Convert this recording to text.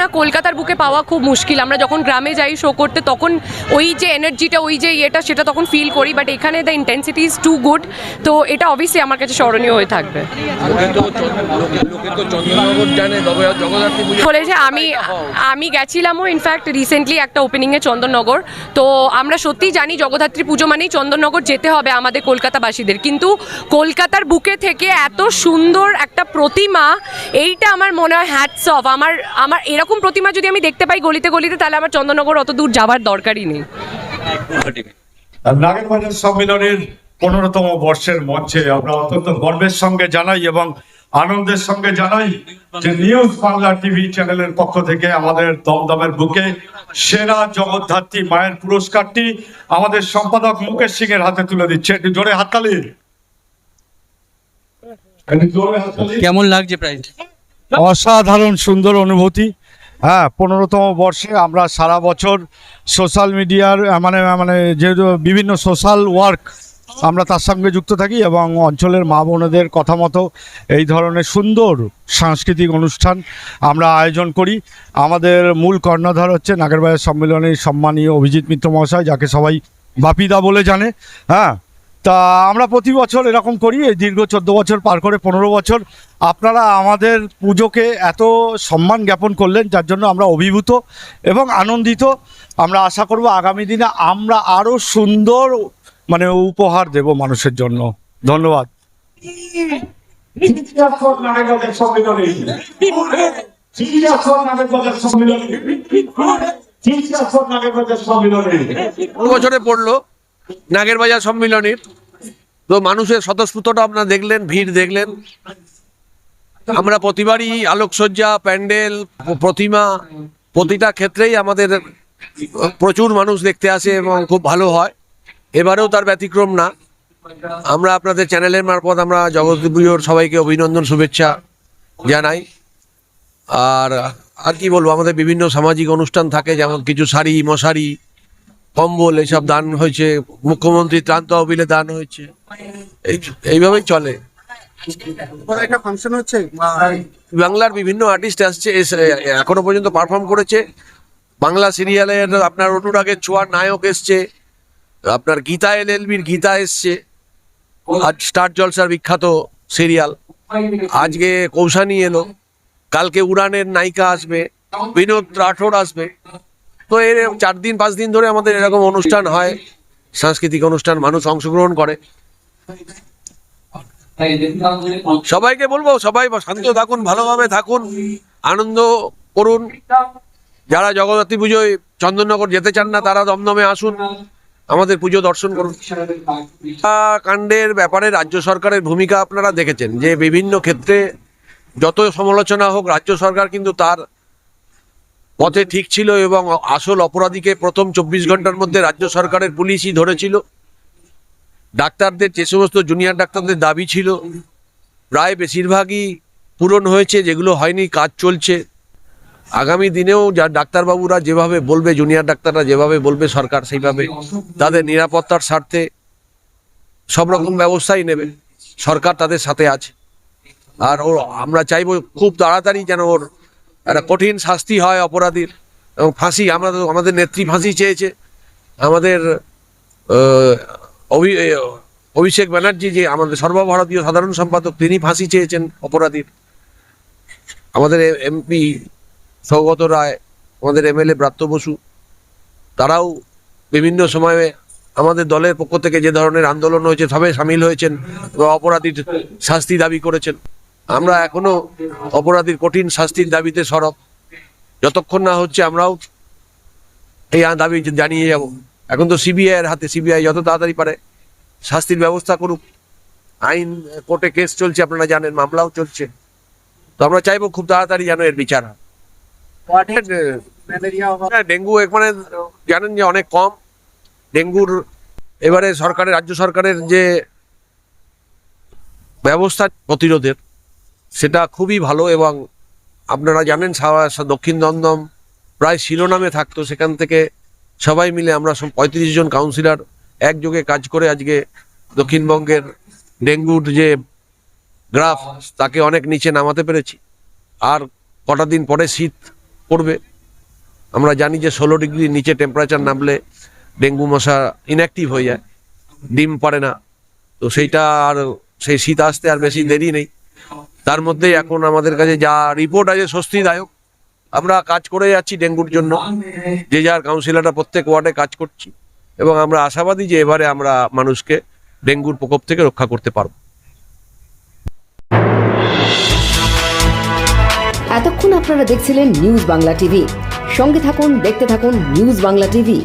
না কলকাতার বুকে পাওয়া খুব মুশকিল। আমরা যখন গ্রামে যাই শো করতে তখন ওই যে এনার্জিটা ওই যে ইয়েটা সেটা তখন ফিল করি বাট এখানে the intensity is too good তো এটা অবভিয়াসলি আমার কাছে স্মরণীয় হয়ে থাকবে। বলেছে আমি আমি গেছিলামও ইনফ্যাক্ট রিসেন্টলি একটা ওপেনিংয়ে চন্দননগর। তো আমরা সত্যিই জানি জগদ্ধাত্রী পুজো মানেই চন্দননগর যেতে হবে আমাদের কলকাতাবাসীদের। কিন্তু কলকাতার বুকে থেকে এত সুন্দর একটা প্রতিমা এইটা আমার মনে হয় হ্যাটস অফ আমার আমার এরকম প্রতিমা যদি আমি দেখতে পাই গলিতে গলিতে তাহলে আমার চন্দননগর অত দূর যাওয়ার দরকারই নেই। নাগেরবাজার সম্মেলনের পনেরোতম বর্ষের মঞ্চে আমরা অত্যন্ত গর্বের সঙ্গে জানাই এবং আনন্দের সঙ্গে জানাই যে নিউজ বাংলা টিভি চ্যানেলের পক্ষ থেকে আমাদের দমদমের বুকে সেরা জগদ্ধাত্রী মায়ের পুরস্কারটি আমাদের সম্পাদক মুকেশ সিং এর হাতে তুলে দিচ্ছে। একটু জোরে হাততালি একটু জোরে হাততালি কেমন লাগছে প্রাইজ? অসাধারণ সুন্দর অনুভূতি। হ্যাঁ পনেরোতম বর্ষে আমরা সারা বছর সোশ্যাল মিডিয়ার মানে মানে যেহেতু বিভিন্ন সোশ্যাল ওয়ার্ক আমরা তার সঙ্গে যুক্ত থাকি এবং অঞ্চলের মা বোনেদের কথা মতো এই ধরনের সুন্দর সাংস্কৃতিক অনুষ্ঠান আমরা আয়োজন করি। আমাদের মূল কর্ণধার হচ্ছে নাগেরবাজার সম্মেলনের সম্মানীয় অভিজিৎ মিত্র মহাশয়, যাকে সবাই বাপিদা বলে জানে। হ্যাঁ তা আমরা প্রতি বছর এরকম করি এই দীর্ঘ চোদ্দ বছর পার করে পনেরো বছর। আপনারা আমাদের পুজোকে এত সম্মান জ্ঞাপন করলেন যার জন্য আমরা অভিভূত এবং আনন্দিত। আমরা আশা করব আগামী দিনে আমরা আরও সুন্দর মানে উপহার দেব মানুষের জন্য। ধন্যবাদ। বছরে পড়ল। নাগের বাজার সম্মিলনীর তো মানুষের স্বতঃস্ফূর্তটা আপনারা দেখলেন, ভিড় দেখলেন। আমরা প্রতিবারই আলোকসজ্জা, প্যান্ডেল, প্রতিমা, প্রতিটা ক্ষেত্রেই আমাদের প্রচুর মানুষ দেখতে আসে এবং খুব ভালো হয়। এবারেও তার ব্যতিক্রম না। আমরা আপনাদের চ্যানেলের মারফত আমরা পুজোর সবাইকে অভিনন্দন, শুভেচ্ছা জানাই। আর আর কি বলব, আমাদের বিভিন্ন সামাজিক অনুষ্ঠান থাকে, যেমন কিছু শাড়ি, মশারি কম্বল এসব দান হয়েছে মুখ্যমন্ত্রী ত্রাণ তহবিলে দান হয়েছে। এইভাবেই চলে। বাংলার বিভিন্ন আর্টিস্ট আসছে এখনও পর্যন্ত পারফর্ম করেছে। বাংলা সিরিয়ালের আপনার অনুরাগের ছোঁয়ার নায়ক এসছে আপনার গীতা এল এলবির গীতা এসছে আজ স্টার জলসার বিখ্যাত সিরিয়াল আজকে কৌশানি এলো কালকে উড়ানের নায়িকা আসবে বিনোদ রাঠোর আসবে। তো এর চার দিন, পাঁচ দিন ধরে আমাদের এরকম অনুষ্ঠান হয়, সাংস্কৃতিক অনুষ্ঠান, মানুষ অংশগ্রহণ করে। সবাইকে বলব, সবাই শান্ত থাকুন, ভালোভাবে থাকুন, আনন্দ করুন। যারা জগদ্ধাত্রী পুজোয় চন্দননগর যেতে চান না, তারা দমদমে আসুন, আমাদের পুজো দর্শন করুন। কাণ্ডের ব্যাপারে রাজ্য সরকারের ভূমিকা আপনারা দেখেছেন, যে বিভিন্ন ক্ষেত্রে যত সমালোচনা হোক, রাজ্য সরকার কিন্তু তার পথে ঠিক ছিল এবং আসল অপরাধীকে প্রথম চব্বিশ ঘণ্টার মধ্যে রাজ্য সরকারের পুলিশই ধরেছিল। ডাক্তারদের যে সমস্ত জুনিয়র ডাক্তারদের দাবি ছিল, প্রায় বেশিরভাগই পূরণ হয়েছে, যেগুলো হয়নি, কাজ চলছে। আগামী দিনেও যা ডাক্তারবাবুরা যেভাবে বলবে, জুনিয়র ডাক্তাররা যেভাবে বলবে, সরকার সেইভাবে তাদের নিরাপত্তার স্বার্থে সব রকম ব্যবস্থাই নেবে। সরকার তাদের সাথে আছে। আর ও, আমরা চাইব খুব তাড়াতাড়ি যেন ওর একটা কঠিন শাস্তি হয় অপরাধীর। এবং ফাঁসি, আমরা তো আমাদের নেত্রী ফাঁসি চেয়েছে। আমাদের অভিষেক ব্যানার্জি যে আমাদের সর্বভারতীয় সাধারণ সম্পাদক, তিনি ফাঁসি চেয়েছেন অপরাধীর। আমাদের এমপি সৌগত রায়, আমাদের এমএলএ ব্রাত্য বসু, তারাও বিভিন্ন সময়ে আমাদের দলের পক্ষ থেকে যে ধরনের আন্দোলন হয়েছে সবাই সামিল হয়েছেন এবং অপরাধীর শাস্তি দাবি করেছেন। আমরা এখনও অপরাধীর কঠিন শাস্তির দাবিতে সরব। যতক্ষণ না হচ্ছে আমরাও এই দাবি জানিয়ে যাব। এখন তো সিবিআই এর হাতে সিবিআই যত তাড়াতাড়ি পারে শাস্তির ব্যবস্থা করুক। আইন কোর্টে কেস চলছে আপনারা জানেন মামলাও চলছে। তো আমরা চাইব খুব তাড়াতাড়ি যেন এর বিচার হয়। হ্যাঁ, ডেঙ্গু এখানে জানেন যে অনেক কম। ডেঙ্গুর এবারে সরকারের রাজ্য সরকারের যে ব্যবস্থা প্রতিরোধের সেটা খুবই ভালো এবং আপনারা জানেন দক্ষিণ দমদম প্রায় শিরোনামে থাকতো। সেখান থেকে সবাই মিলে আমরা সব পঁয়ত্রিশ জন কাউন্সিলর একযোগে কাজ করে আজকে দক্ষিণবঙ্গের ডেঙ্গুর যে গ্রাফ, তাকে অনেক নিচে নামাতে পেরেছি। আর কটা দিন পরে শীত পড়বে। আমরা জানি যে ষোলো ডিগ্রির নিচে টেম্পারেচার নামলে ডেঙ্গু মশা ইনঅ্যাক্টিভ হয়ে যায়, ডিম পারে না। তো সেইটা আর সেই শীত আসতে আর বেশি দেরি নেই। তার মধ্যে এখন আমাদের কাছে যা রিপোর্ট আছে স্বস্তিদায়ক। আমরা কাজ করে যাচ্ছি ডেঙ্গুর জন্য। যে যার কাউন্সিলররা প্রত্যেক ওয়ার্ডে কাজ করছি। এবং আমরা আশাবাদী যে এবারে আমরা মানুষকে ডেঙ্গুর প্রকোপ থেকে রক্ষা করতে পারব। এতক্ষণ আপনারা দেখছিলেন নিউজ বাংলা টিভি সঙ্গে থাকুন, দেখতে থাকুন নিউজ বাংলা টিভি